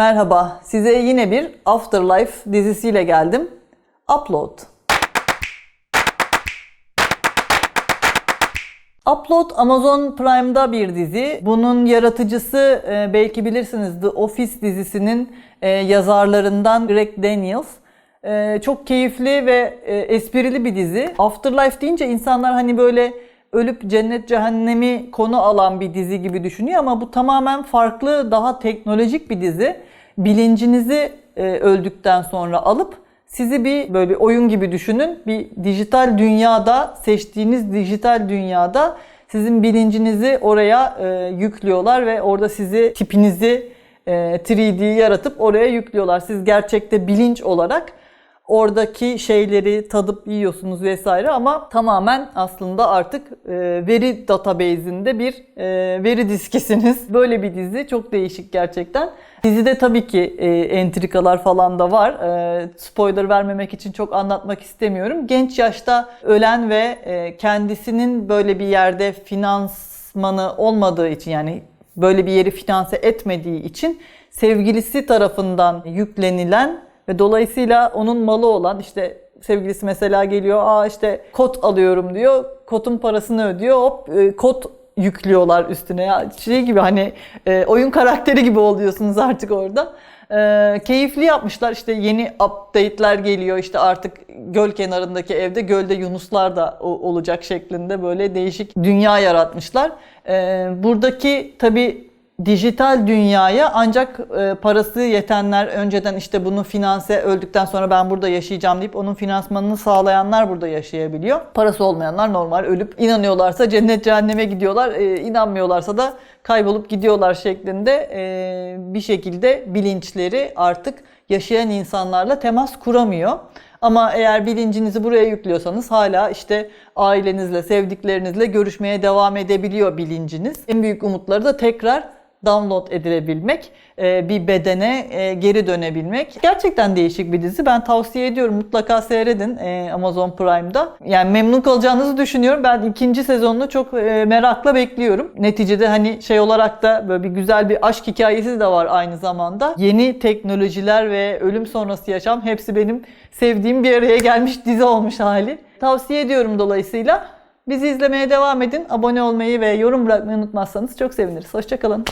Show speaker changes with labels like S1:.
S1: Merhaba, size yine bir Afterlife dizisiyle geldim. Upload. Upload Amazon Prime'da bir dizi. Bunun yaratıcısı e, belki bilirsiniz The Office dizisinin e, yazarlarından Greg Daniels. E, Çok keyifli ve esprili bir dizi. Afterlife deyince insanlar hani böyle ölüp cennet cehennemi konu alan bir dizi gibi düşünüyor ama bu tamamen farklı, daha teknolojik bir dizi. Bilincinizi e, öldükten sonra alıp sizi bir böyle bir oyun gibi düşünün. Bir dijital dünyada, seçtiğiniz dijital dünyada sizin bilincinizi oraya e, yüklüyorlar ve orada sizi tipinizi e, 3D yaratıp oraya yüklüyorlar. Siz gerçekte bilinç olarak oradaki şeyleri tadıp yiyorsunuz vesaire ama tamamen aslında artık e, veri database'inde bir e, veri diskisiniz. Böyle bir dizi çok değişik gerçekten. Dizide tabii ki e, entrikalar falan da var. E, spoiler vermemek için çok anlatmak istemiyorum. Genç yaşta ölen ve kendisinin böyle bir yerde finansmanı olmadığı için yani böyle bir yeri finanse etmediği için sevgilisi tarafından yüklenilen ve dolayısıyla onun malı olan işte sevgilisi mesela geliyor aa işte kot alıyorum diyor kotun parasını ödüyor hop e, kot yüklüyorlar üstüne ya şey gibi hani e, oyun karakteri gibi oluyorsunuz artık orada. E, keyifli yapmışlar işte yeni update'ler geliyor işte artık göl kenarındaki evde gölde yunuslar da olacak şeklinde böyle değişik dünya yaratmışlar. E, buradaki tabi dijital dünyaya ancak e, parası yetenler önceden işte bunu finanse öldükten sonra ben burada yaşayacağım deyip onun finansmanını sağlayanlar burada yaşayabiliyor. Parası olmayanlar normal ölüp inanıyorlarsa cennet cehenneme gidiyorlar, e, inanmıyorlarsa da kaybolup gidiyorlar şeklinde e, bir şekilde bilinçleri artık yaşayan insanlarla temas kuramıyor. Ama eğer bilincinizi buraya yüklüyorsanız hala işte ailenizle, sevdiklerinizle görüşmeye devam edebiliyor bilinciniz. En büyük umutları da tekrar download edilebilmek, e, bir bedene e, geri dönebilmek. Gerçekten değişik bir dizi. Ben tavsiye ediyorum. Mutlaka seyredin e, Amazon Prime'da. Yani memnun kalacağınızı düşünüyorum. Ben ikinci sezonunu çok merakla bekliyorum. Neticede hani şey olarak da böyle bir güzel bir aşk hikayesi de var aynı zamanda. Yeni teknolojiler ve ölüm sonrası yaşam hepsi benim sevdiğim bir araya gelmiş dizi olmuş hali. Tavsiye ediyorum dolayısıyla. Bizi izlemeye devam edin. Abone olmayı ve yorum bırakmayı unutmazsanız çok seviniriz. Hoşçakalın.